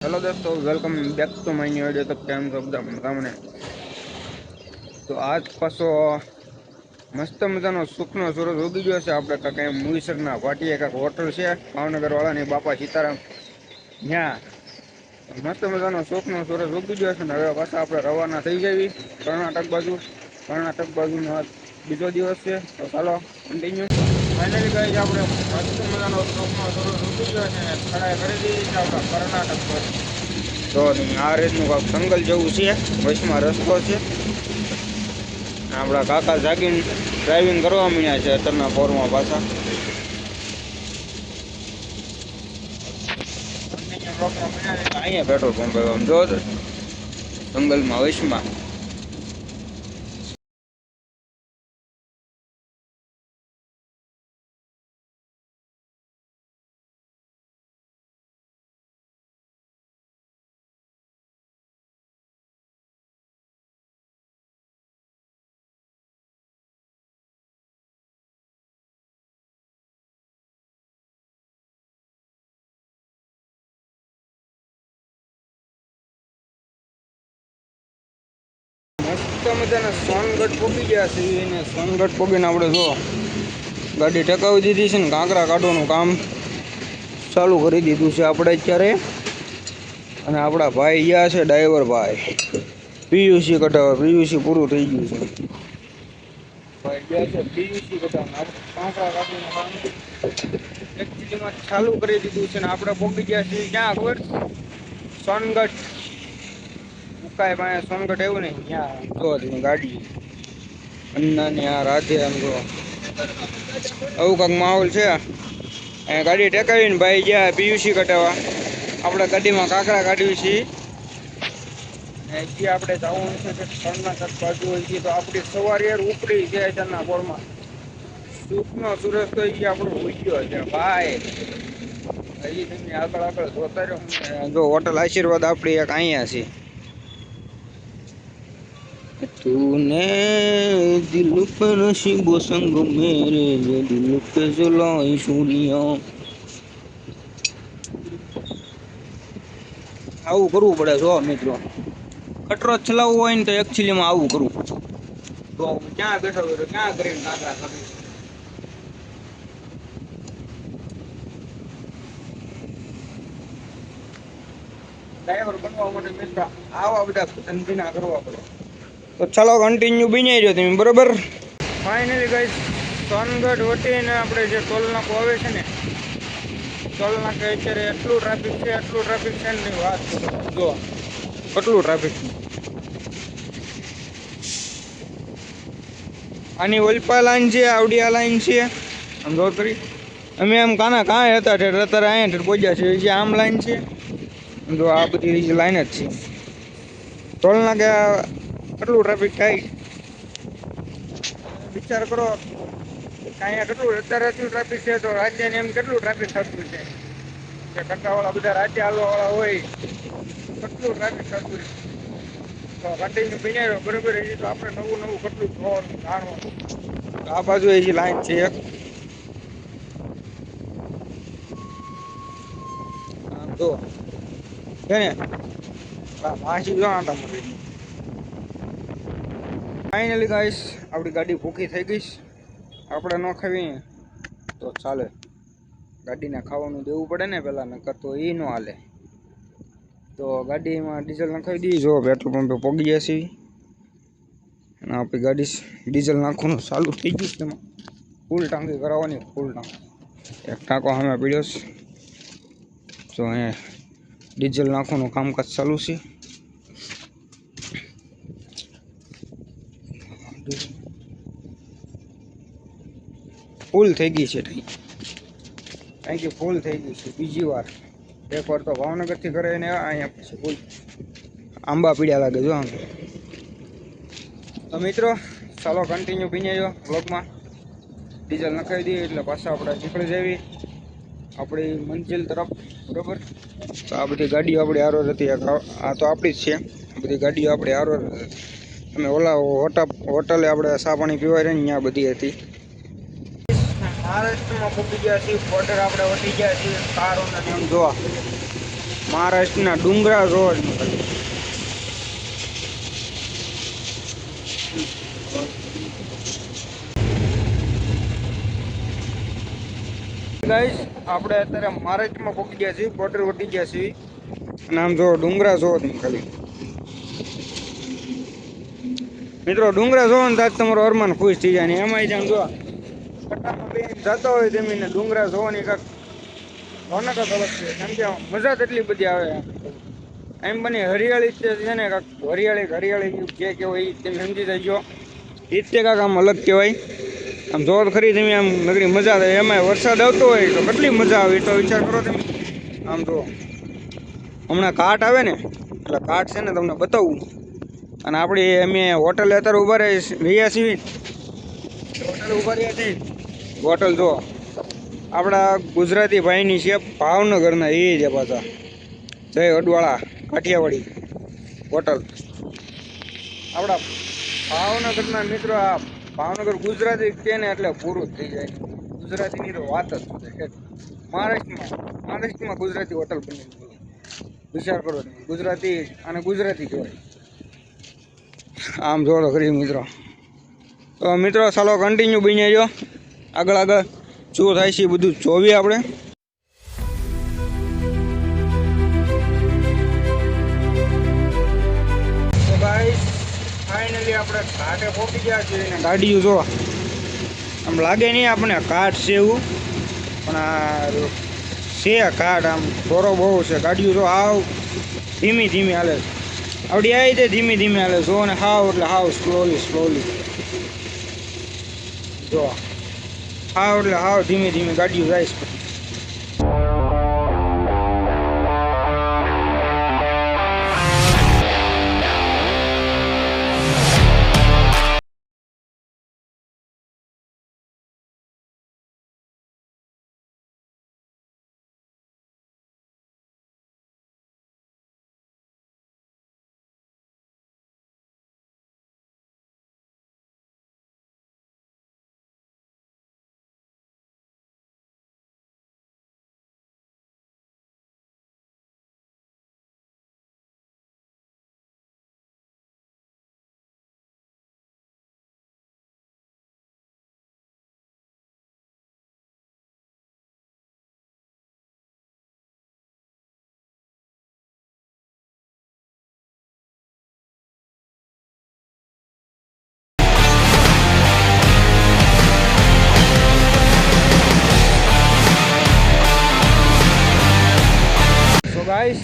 Hello દોસ્તો welcome back to my new video તો કેમ છો બધા તમને તો આજ પાછો મસ્ત મજાનો સુખનો સૂરજ ઉગી ગયો છે આપણે કાંઈ મુવીસરના વાટીએ કાંઈક હોટલ છે ભાવનગર વાળાની બાપા સીતારામ ત્યાં મસ્ત મજાનો સુખનો સૂરજ ઉગી ગયો છે ને હવે પાછા આપણે રવાના થઈ જવી કર્ણાટક બાજુ. કર્ણાટક બાજુનો બીજો દિવસ છે. તો ચાલો કન્ટિન્યુ ફાઇનલી ગઈ આપણે મસ્ત મજાનો સ્ટોકમાં સૂરજ ઉગી ગયો છે ચડાઈ કરી દીધી છે આપણા કર્ણાટક પર. તો આ રીતનું કાંક જંગલ જેવું છે વચમાં રસ્તો છે. આપણા કાકા જાગીને ડ્રાઇવિંગ કરવા માંડ્યા છે અત્યારના ફોરમાં પાછા. અહીંયા પેટ્રોલ પંપ જો જંગલમાં વચમાં મસ્ત મજાના સોનગઢ પોગી ગયા છે. એને સોનગઢ પોગીને આપણે જો ગાડી ટકાવી દીધી છે ને કાંકરા કાઢવાનું કામ ચાલુ કરી દીધું છે આપણે અત્યારે. અને આપણા ભાઈ ગયા છે ડ્રાઈવર ભાઈ. પીયુસી કઢાવવા પીયુસી પૂરું થઈ ગયું છે. ભાઈ ગયા છે પીયુસી કઢાવવા કાંકરા કાઢવાનું કામ એકચ્યુઅલીમાં ચાલુ કરી દીધું છે ને આપણે પોગી ગયા છીએ ક્યાં ખબર? સોનગઢ. ઉકાય પાસે સોનગઢ એવું નહીં. ત્યાં જો ગાડી. અન્નાની આ રાધે આમ જો. આવું કાંક માહોલ છે. અહીંયા ગાડી ટેકાવીને ભાઈ ગયા પીયુસી કટાવવા આપણે ગાડીમાં કાંકરા કાઢ્યું છીએ જે આપણે જવાનું છે કે કર્ણાટક બાજુ હોય છે, તો આપણી સવારે ઉપડી છે તેના પોળમાં સુખનો સુરજ તો એ આપણો ઉગ્યો છે, ભાઈ. જો હોટલ આશીર્વાદ આપણી એક અહીંયા છે. तूने दिल पे नसीबो संग मेरे ये दिल पे जलाई सूरिया આવું કરવું પડે જો મિત્રો કટરો ચલાવવો હોય ને તો એકચ્યુઅલીમાં આવું કરવું તો ક્યાં બેઠો બેઠો ક્યાં કરીને કાંકરા કરી ડ્રાઈવર બનવા માટે મિત્ર આવા બધા ધંધીના કરવા પડે તો ચાલો કન્ટિન્યુ બની જો તમે, બરોબર? ફાઇનલી ગઈ સોનગઢ વટીને આપણે જે ટોલ આવે છે ને, ટોલ નાકે અત્યારે એટલું ટ્રાફિક છે, એટલું ટ્રાફિક છે ને વાત જો કેટલું ટ્રાફિક આની ઓલપા લાઈન છે, આવડિયા લાઈન છે. આમ ધોતરી અમે આમ કાના કાંઈ હતા એટલે અત્યારે અહીંયા પહોંચ્યા છે જે આમ લાઈન છે. જો આ બધી લાઈન જ છે. ટોલ નાકે કેટલું ટ્રાફિક થાય? વિચાર કરો અહીંયા કેટલું અત્યારે એટલું ટ્રાફિક છે, તો રાજ્યને એમ કેટલું ટ્રાફિક થતું છે? કે ટકાવાળા બધા રાજ્ય હાલવાવાળા હોય, કેટલું ટ્રાફિક થતું છે? તો કન્ટિન્યુ બિનાયો બરોબર, એ તો આપણે નવું નવું કેટલું જોવાનું, જાણવાનું. આ બાજુ હજી લાઈન છે એક. આમ જો, છે ને? માસી જો આટા ફાઇનલી ગાઈસ આપણી ગાડી ભૂખી થઈ ગઈ છે. આપણે ન ખાવી. તો ચાલે. ગાડીને ખાવાનું દેવું પડે ને પહેલાં નકર તો એ ન હાલે. તો ગાડીમાં ડીઝલ નખાવી દઈએ જો પેટ્રોલ પંપે પગી ગયા છીએ. અને આપણી ગાડી ડીઝલ નાખવાનું ચાલુ થઈ ગયું છે તેમાં ફૂલ ટાંકી કરાવવાની, ફૂલ ટાંકી. એક ટાંકો સામે પીડ્યો છે. તો અહીંયા ડીઝલ નાખવાનું કામકાજ ચાલુ છે. ફૂલ થઈ ગઈ છે ટાંકી ફૂલ થઈ ગઈ છે, બીજી વાર. એક વાર તો ભાવનગરથી ઘરે ને અહીંયા પછી ફૂલ. આંબા પીડ્યા લાગે જો આમ. તો મિત્રો, ચાલો કન્ટિન્યુ પીને જો બ્લોગમાં ડીઝલ નખાવી દઈએ એટલે પાછા આપણે નીકળી જવી આપણી મંજિલ તરફ, બરોબર? તો આ બધી ગાડીઓ આપણી આરોર હતી, આ તો આપણી જ છે. આ બધી ગાડીઓ આપણી આરોર અમે ઓલા હોટા હોટલે આપણે ચા પાણી પીવાય રહી ત્યાં બધી હતી. મહારાષ્ટ્રમાં પહોંચી ગયા છીએ બોર્ડર આપણે વટી ગયા છીએ કારોને આમ જોવા. મહારાષ્ટ્રના ડુંગરા રોડ ગાઈસ આપણે અત્યારે મહારાષ્ટ્રમાં પહોંચી ગયા છીએ બોર્ડર વટી ગયા છીએ. અને આમ જો ડુંગરા જોવો તમે ખાલી. મિત્રો, ડુંગરા જોવો ને તાજ તમારો અરમાન ખુશ થઈ જાય ને જાણ જો બેસીને જતા હોય જમીને ડુંગરા જોવાની કાંક રોનક જ અલગ છે. કેમ કે મજા જ એટલી બધી આવે એમ બની હરિયાળી જ છે ને કાંક હરિયાળી હરિયાળી જે કહેવાય એ તમે સમજી જજો. એ જ તે કાંક આમ અલગ કહેવાય. આમ જોર ખરી તમે આમ નગરી મજા આવે. એમાં વરસાદ આવતો હોય તો કેટલી મજા આવે તો વિચાર કરો તમે. આમ જુઓ. હમણાં કાટ આવે ને, એટલે કાટ છે ને તમને બતાવું. અને આપણી અમે હોટલ અત્યારે ઊભા રહી રહ્યા છીએ. હોટલ ઊભા રહ્યા છીએ. હોટલ જો આપણા ગુજરાતી ભાઈની છે, ભાવનગરના એ છે પાછા. જય અડવાળા, કાઠિયાવાડી હોટલ. આપણા ભાવનગરના મિત્રો આ ભાવનગર ગુજરાતી કે ને એટલે પૂરું થઈ જાય. ગુજરાતીની તો વાત જ મહારાષ્ટ્રમાં મહારાષ્ટ્રમાં ગુજરાતી હોટલ બની વિચાર કરો ગુજરાતી અને ગુજરાતી કહેવાય. આમ જોડો ખરી મિત્રો. તો મિત્રો, ચાલો કન્ટિન્યુ બની જો. આગળ આગળ શું થાય છે એ બધું જોવી આપણે. ફાઇનલી આપણે ઘાટે પહોંચી ગયા છીએ અને ગાડીઓ જો આમ લાગે નહીં આપણે ઘાટ છે એવું, પણ આ છે ઘાટ, આમ થોડો બહુ છે. ગાડીઓ જો હાવ ધીમી ધીમી હાલે છે. આવડી આવી તે ધીમી ધીમી હાલે જો ને હાવ એટલે હાવ સ્લોલી સ્લોલી જો. હાવ એટલે હા ધીમે ધીમે ગાડીઓ જાય છે ગાઈસ,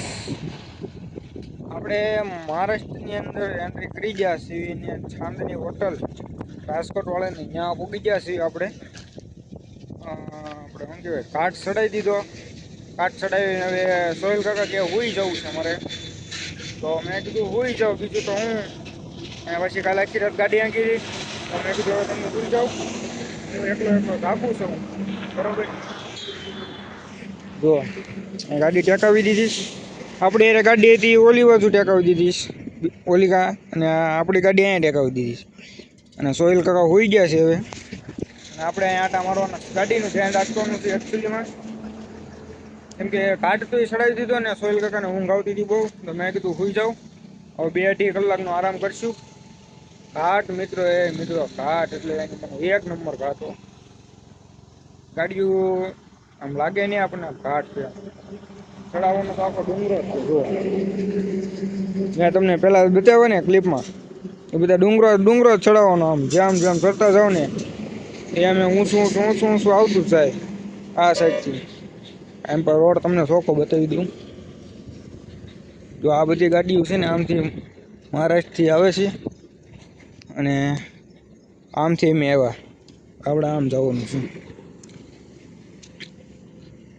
આપણે મહારાષ્ટ્રની અંદર એન્ટ્રી કરી ગયા છીએ ને છાંદની હોટલ. રાજકોટ વાળાની ત્યાં પૂગી ગયા છીએ આપણે. આપણે શું કહેવાય કાટ ચડાવી દીધો. કાટ ચડાવી હવે સોહેલ કાકા કે હોઈ જવું છે મારે તો મેં કીધું હોઈ જાઉં, બીજું તો હું. અને પછી કાલે આખી રાત ગાડી આંકી તો મેં કીધું હવે દૂર જાઓ હું એકલો એકલો ધાપું છું. બરોબર? જો ગાડી ટેકાવી દીધી. આપણે એને ગાડી હતી ઓલી બાજુ ટેકાવી દીધી ઓલી કા અને આપણી ગાડી અહીંયા ટેકાવી દીધી અને સોહિલ કાકા હોઈ ગયા છે હવે. અને આપણે અહીંયા આટા મારવાના. ગાડીનું ધ્યાન રાખવાનું છે એકચ્યુઅલીમાં કેમ કે ઘાટ તો એ ચડાવી દીધો ને સોહિલ કાકાને ઊંઘ આવતી હતી બહુ. તો મેં કીધું હોઈ જાઉં. હવે બે અઢી કલાકનો આરામ કરશું. ઘાટ મિત્રો, એ મિત્રો ઘાટ એટલે એક નંબર ઘાટો ગાડીઓ આમ લાગે નહીં આપણને ઘાટ છે. ચડાવવાનો તો આખો ડુંગરો છે જો મેં તમને પહેલાં બતાવ્યો ને ક્લિપમાં એ બધા ડુંગરો ડુંગરો જ ચડાવવાનો આમ, જેમ જેમ ચડતા જાઓ ને, એ અમે ઊંચું ઊંચું ઊંચું ઊંચું આવતું જ જાય. આ સાઈડથી એમ પર રોડ તમને ચોખ્ખો બતાવી દઉં. જો આ બધી ગાડીઓ છે ને, આમથી મહારાષ્ટ્રથી આવે છે. અને આમથી અમે આવ્યા. આપણે આમ જવાનું છે.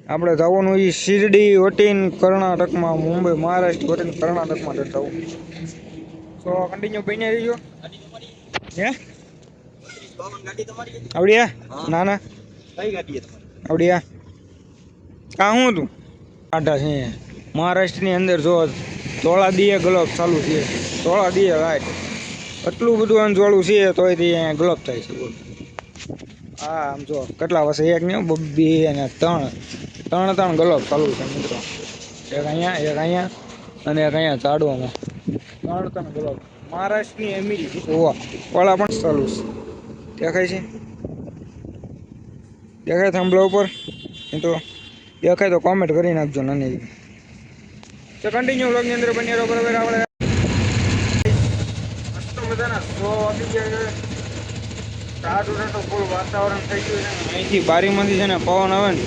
આપણે જવાનું એ શિરડી, વટીન, કર્ણાટકમાં, મુંબઈ, મહારાષ્ટ્ર, વટીન, કર્ણાટકમાં જવું તો કન્ટિન્યુ બની રહીજો. હે? આવડ્યા ના ના આવડ્યા કા શું તું આટા છે. મહારાષ્ટ્રની અંદર જો ધોળા દીએ ગ્લોબ ચાલુ છે. ધોળા દીએ લાઈટ એટલું બધું અંજવાળું છે, તોય તે અહીંયા ગ્લોબ થાય છે. બોલ હા આમ જો કેટલા વર્ષે? એક ને બે અને ત્રણ. ત્રણ ત્રણ ગ્લોબ ચાલુ છે મિત્રો. એક અહીંયા એક અહીંયા અને એક અહીંયા ચાડવામાં ત્રણ ત્રણ ગુલાબ મહારાષ્ટ્રની એમિલી ઓવા વાળા પણ ચાલુ છે. દેખાય છે? દેખાય થાંભલા ઉપર? તો દેખાય તો કોમેન્ટ કરી નાખજો નાની તો કન્ટિન્યુ બ્લોગની અંદર બની રહો, બરાબર? આપણે મજાના સો વાગી ફૂલ વાતાવરણ થઈ ગયું છે. અહીંથી બારીમાંથી છે ને પવન આવે ને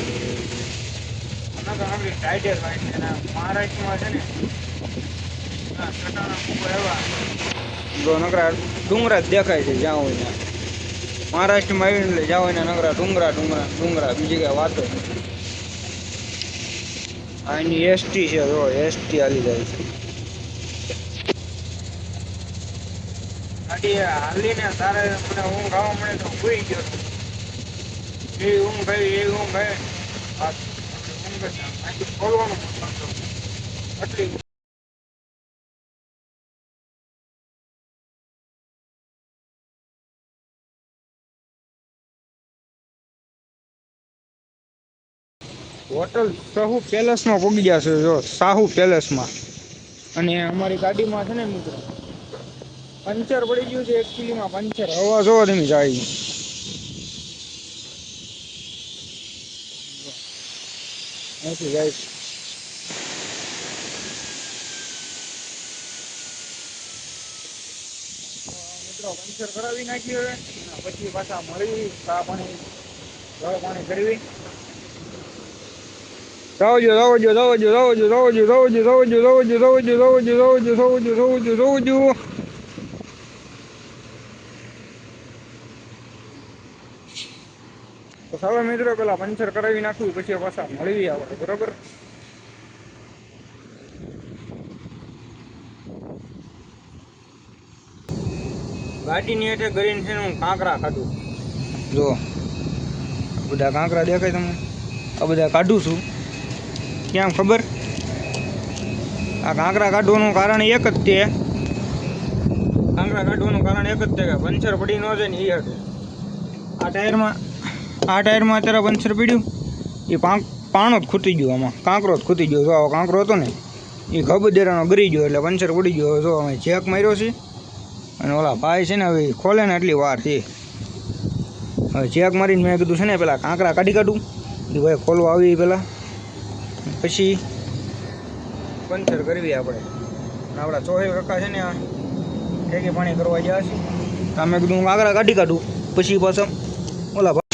આપણી લાઈન છે ને મહારાષ્ટ્રમાં છે ને હા, સટાણા એવા. જો નકરા ડુંગરા જ દેખાય છે જ્યાં હોય ત્યાં. મહારાષ્ટ્રમાં આવીને એટલે હોય ને નકરા ડુંગરા ડુંગરા ડુંગરા બીજી કઈ વાતો આ એની એસટી છે જો એસટી હાલી જાય છે. ગાડી હાલીને તારે મને ઊંઘ આવવા મળે તો સુઈ ગયો એ ઊંઘ ભાઈ એ ઊંઘ આવી આટલી હોટલ સાહુ પેલેસમાં પૂગી ગયા છે જો સાહુ પેલેસમાં અને અમારી ગાડીમાં છે ને મિત્રો પંચર પડી ગયું છે એકચ્યુઅલીમાં પંચર. હવા જોવા તમે જાય અહીંથી જાય છે. તો મિત્રો પંચર કરાવી નાખ્યું હવે અને પછી પાછા મળી ચા પાણી ચા પાણી કરવી રાવજો રાવજો રાવજો રાવજો રાવજો રાવજો રાવજો રાવજો રાવજો રાવજો રાવજો રાવજો રાવજો રાવજો તો સાવે મિત્રો પેલા પંચર કરાવી નાખવું પછી પાછા મળવી આવે બરોબર? ગાડીની હેઠે કરીને છે હું કાંકરા કાઢું. જો બધા કાંકરા દેખાય તમને? આ બધા કાઢું છું. કેમ ખબર? આ કાંકરા કાઢવાનું કારણ એક જ તે કાંકરા કાઢવાનું કારણ એક જ તે કે પંચર પડી ન જાય ને એ હતું આ ટાયરમાં આ ટાયરમાં અત્યારે પંચર પીડ્યું. એ પાણો જ ખૂટી ગયો આમાં. કાંકરો જ ખૂટી ગયો. જો આવો કાંકરો હતો ને, એ ખબ દેરાનો ગરી ગયો એટલે પંચર પડી ગયો. જો અમે ચેક માર્યો છે. અને ઓલા ભાઈ છે ને, હવે ખોલે ને એટલી વાર છે. હવે ચેક મારીને મેં કીધું છે ને, પેલા કાંકરા કાઢી કાઢું. એ ભાઈ, ખોલવા આવી પેલા. પછી પંચર કરવી આપણે. આપણા સોહેલ કાકા છે ને આ ટેકી પાણી કરવા ગયા છે. તમે કીધું કાંકરા કાઢી કાઢું. પછી પાછા ઓલા ભાઈ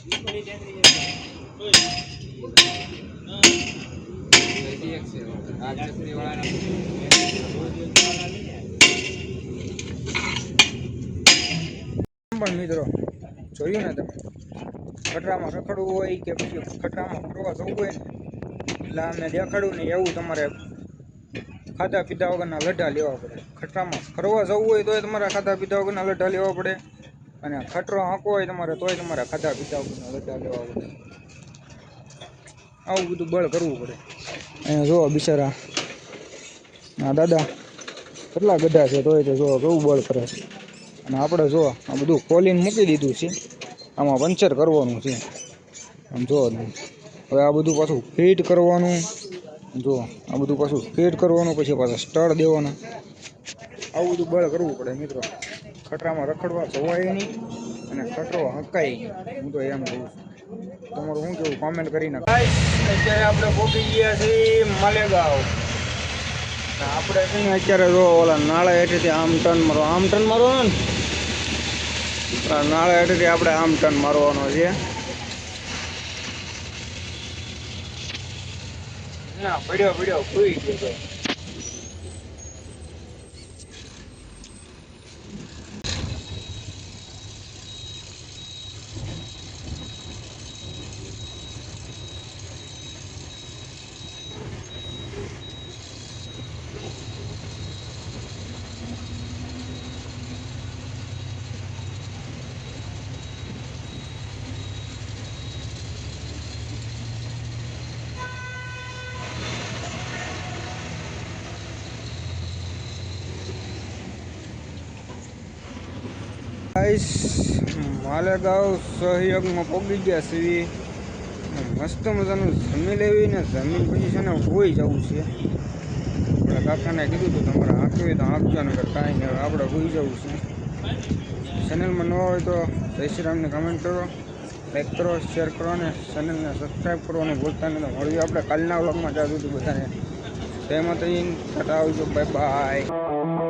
પણ મિત્રો, જોયું ને તમે? ખટરામાં રખડવું હોય કે પછી ખટરામાં ફરવા જવું હોય ને, એટલે અમે દેખાડું ને એવું તમારે ખાધા પીધા વગરના લઢા લેવા પડે. ખટરામાં ફરવા જવું હોય તો તમારે ખાધા પીધા વગરના લઢા લેવા પડે. અને ખટરો હાંકવો હોય તમારે, તોય તમારે ખાધા પીધા લઢા લેવા પડે આવું બધું બળ કરવું પડે. અહીંયા જુઓ બિચારા. ના દાદા, કેટલા ગઢા છે, તોય તો જુઓ કેવું બળ કરે છે. અને આપણે જો આ બધું ખોલીને મૂકી દીધું છે. આમાં પંચર કરવાનું છે. આમ જો હવે આ બધું પાછું ફિટ કરવાનું. જો આ બધું પાછું ફિટ કરવાનું, પછી પાછા સ્ટળ દેવાના. આવું બધું બળ કરવું પડે મિત્રો. ખટરામાં રખડવા જવાય નહીં અને ખટરો હકાય નહીં. હું તો એમ કહું છું. તમારું શું કેવું? કોમેન્ટ કરીને અત્યારે આપણે પહોંચી ગયા છીએ માલેગાંવ. આપણે છે ને અત્યારે જો ઓલા નાળા હેઠેથી આમ ટર્ન મારો આમ ટર્ન મારવાનો ને? નાળા હેઠેથી આપણે આમ ટર્ન મારવાનો છે. ના, પડ્યો પડ્યો ખુઈ ગયો ગાઈસ માલેગાંવ સહયોગમાં પહોંચી ગયા છીએ. મસ્ત મજાનું જમી લેવી ને જમીન પછી છે ને હોઈ જવું છે. આપણે કાકાને કીધું હતું તમારે આંકવી તો આંકજો ને કાંઈ નહીં આપણે હોઈ જવું છે. ચેનલમાં ન હોય તો જય શ્રી રામને કમેન્ટ કરો લાઈક કરો શેર કરો અને ચેનલને સબસ્ક્રાઈબ કરવાનું ભૂલતા નહીં તો મળીએ આપણે કાલના વ્લોગમાં જ્યાં હતું બધાને તેમાં થઈને ટાટા આવજો બાય બાય